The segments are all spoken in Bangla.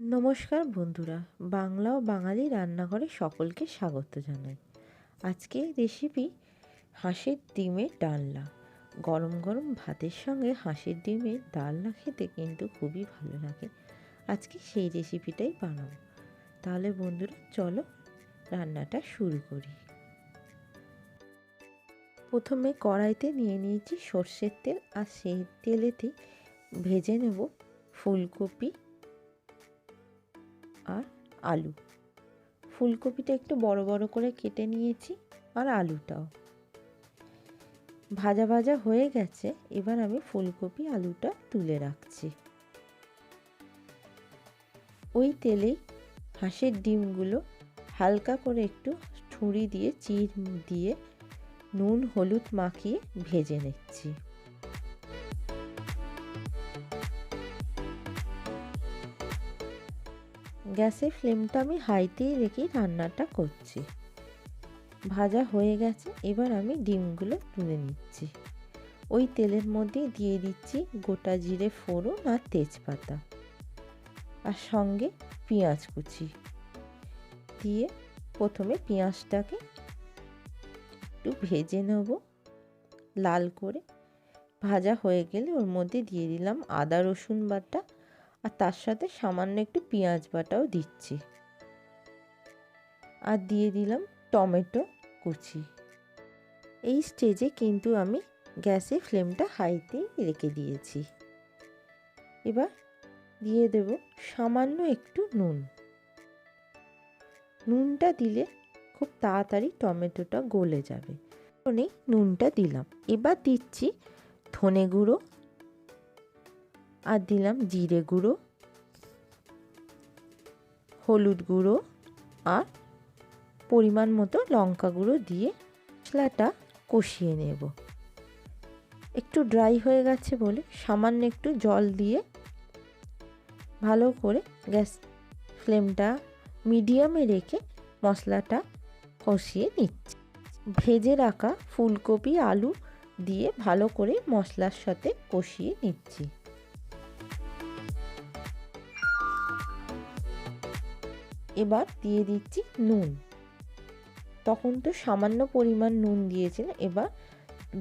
নমস্কার বন্ধুরা, বাংলা ও বাঙালি রান্নাঘরে সকলকে স্বাগত জানাই। আজকে রেসিপি হাঁসের ডিমের ডালনা। গরম গরম ভাতের সঙ্গে হাঁসের ডিমের ডালনা খেতে কিন্তু খুবই ভালো লাগে। আজকে সেই রেসিপিটাই বানাবো। তাহলে বন্ধুরা, চলো রান্নাটা শুরু করি। প্রথমে কড়াইতে নিয়ে নিয়েছি সর্ষের তেল আর সেই তেলেতে ভেজে নেব ফুলকপি আর আলু। ফুলকপিটা একটু বড় বড় করে কেটে নিয়েছি আর আলুটাও। ভাজা ভাজা হয়ে গেছে, এবার আমি ফুলকপি আলুটা তুলে রাখছি। ওই তেলেই হাঁসের ডিমগুলো হালকা করে একটু ছুরি দিয়ে, চির দিয়ে নুন, হলুদ মাখিয়ে ভেজে নিচ্ছি। গ্যাসের ফ্লেমটা আমি হাইতেই রেখেই রান্নাটা করছি। ভাজা হয়ে গেছে, এবার আমি ডিমগুলো তুলে নিচ্ছি। ওই তেলের মধ্যে দিয়ে দিচ্ছি গোটা জিরে ফোড়ন আর তেজপাতা। আর সঙ্গে পেঁয়াজ কুচি। দিয়ে প্রথমে পেঁয়াজটাকে একটু ভেজে নেব, লাল করে। ভাজা হয়ে গেলে ওর মধ্যে দিয়ে দিলাম আদা রসুন বাটা আর তার সাথে সামান্য একটু পেঁয়াজ বাটাও দিচ্ছি। আর দিয়ে দিলাম টমেটো কুচি। এই স্টেজে কিন্তু আমি গ্যাসে ফ্লেমটা হাইতেই রেখে দিয়েছি। এবার দিয়ে দেব সামান্য একটু নুন। নুনটা দিলে খুব তাড়াতাড়ি টমেটোটা গলে যাবে। নুনটা দিলাম। এবার দিচ্ছি ধনে গুঁড়ো আর দিলাম জিরে গুঁড়ো, হলুদ গুঁড়ো আর পরিমাণ মতো লঙ্কা গুঁড়ো দিয়ে মশলাটা কষিয়ে নেব। একটু ড্রাই হয়ে গেছে বলে সামান্য একটু জল দিয়ে ভালো করে গ্যাস ফ্লেমটা মিডিয়ামে রেখে মশলাটা কষিয়ে নিচ্ছি। ভেজে রাখা ফুলকপি, আলু দিয়ে ভালো করে মশলার সাথে কষিয়ে নিচ্ছি। এবার দিয়ে দিচ্ছি নুন। তখন তো সামান্য পরিমাণ নুন দিয়েছিলাম এবার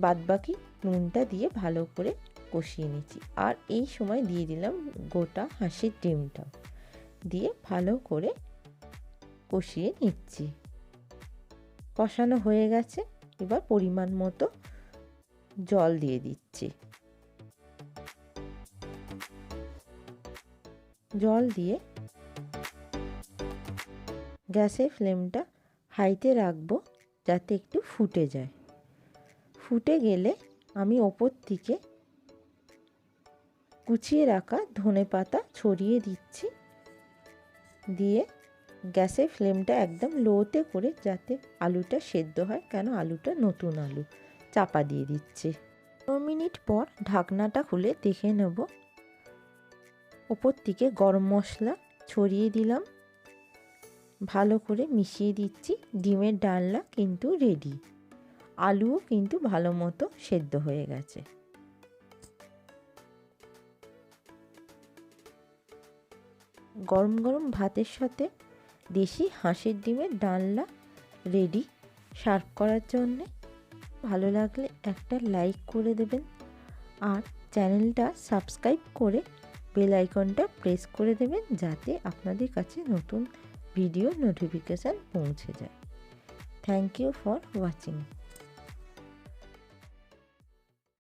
বাদবাকি নুনটা দিয়ে ভালো করে কষিয়ে নিচ্ছি। আর এই সময় দিয়ে দিলাম গোটা হাঁসের ডিমটা। দিয়ে ভালো করে কষিয়ে নিচ্ছি। কষানো হয়ে গেছে, এবার পরিমাণ মতো জল দিয়ে দিচ্ছি। জল দিয়ে গ্যাসের ফ্লেমটা হাইতে রাখব যাতে একটু ফুটে যায়। ফুটে গেলে আমি ওপর থেকে কুচিয়ে রাখা ধনে পাতা ছড়িয়ে দিচ্ছি। দিয়ে গ্যাসের ফ্লেমটা একদম লোতে করে যাতে আলুটা সেদ্ধ হয়, কেন আলুটা নতুন আলু, চাপা দিয়ে দিচ্ছে। পনেরো মিনিট পর ঢাকনাটা খুলে দেখে নেব। ওপর থেকে গরম মশলা ছড়িয়ে দিলাম। ভালো করে মিশিয়ে দিচ্ছি। ডিমের ডালনা কিন্তু রেডি আলুও কিন্তু ভালো মতো সেদ্ধ হয়ে গেছে। গরম গরম ভাতের সাথে দেশি হাঁসের ডিমের ডালনা রেডি সার্ভ করার জন্যে। ভালো লাগলে একটা লাইক করে দেবেন। আর চ্যানেলটা সাবস্ক্রাইব করে বেল আইকনটা প্রেস করে দেবেন যাতে আপনাদের কাছে নতুন ভিডিও নোটিফিকেশান পৌঁছে যায়। Thank you for watching